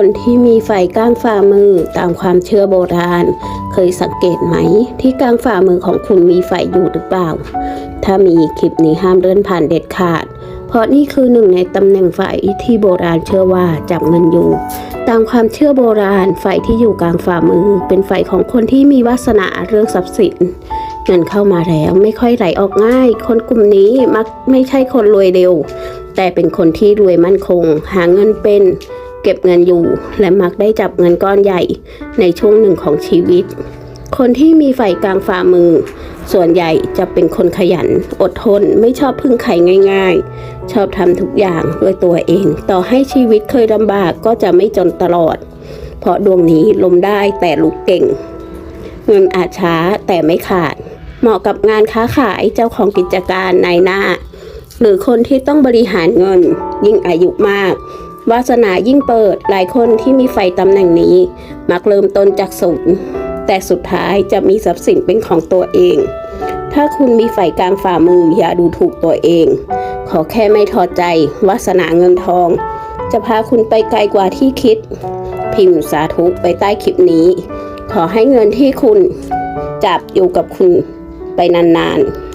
คนที่มีไฟก้างฝ่ามือตามความเชื่อโบราณ เคยสังเกตไหม ที่กลางฝ่ามือของคุณมีไฟอยู่หรือเปล่า ถ้ามีคลิปนี้ห้ามเลื่อนผ่านเด็ดขาด เพราะนี่คือหนึ่งในตำแหน่งไฟที่โบราณเชื่อว่าจับเงินอยู่ ตามความเชื่อโบราณ ไฟที่อยู่กลางฝ่ามือ เป็นไฟของคนที่มีวาสนาเรื่องทรัพย์สินเงินเข้ามาแล้วไม่ค่อยไหลออกง่าย คนกลุ่มนี้มักไม่ใช่คนรวยเร็ว แต่เป็นคนที่รวยมั่นคง หาเงินเป็น เก็บเงินอยู่ และมักได้จับเงินก้อนใหญ่ในช่วงหนึ่งของชีวิต คนที่มีไฟกลางฝ่ามือ ส่วนใหญ่จะเป็นคนขยัน อดทนไม่ชอบพึ่งใครง่าย ๆ ชอบทำทุกอย่างด้วยตัวเอง ต่อให้ชีวิตเคยลำบากก็จะไม่จนตลอด เพราะดวงนี้ลมได้แต่ลุกเก่ง เงินอาจช้าแต่ไม่ขาด เหมาะกับงานค้าขายเจ้าของกิจการนายหน้า หรือคนที่ต้องบริหารเงินยิ่งอายุมาก วาสนายิ่งเปิดหลายคนที่มีไฟตำแหน่งนี้ มักเริ่มต้นจากศูนย์แต่สุดท้ายจะมีทรัพย์สินเป็นของตัวเอง ถ้าคุณมีไฟกลางฝ่ามืออย่าดูถูกตัวเอง ขอแค่ไม่ท้อใจ วาสนาเงินทอง จะพาคุณไปไกลกว่าที่คิด พิมพ์สาธุไปใต้คลิปนี้ ขอให้เงินที่คุณจับอยู่กับคุณไปนานๆ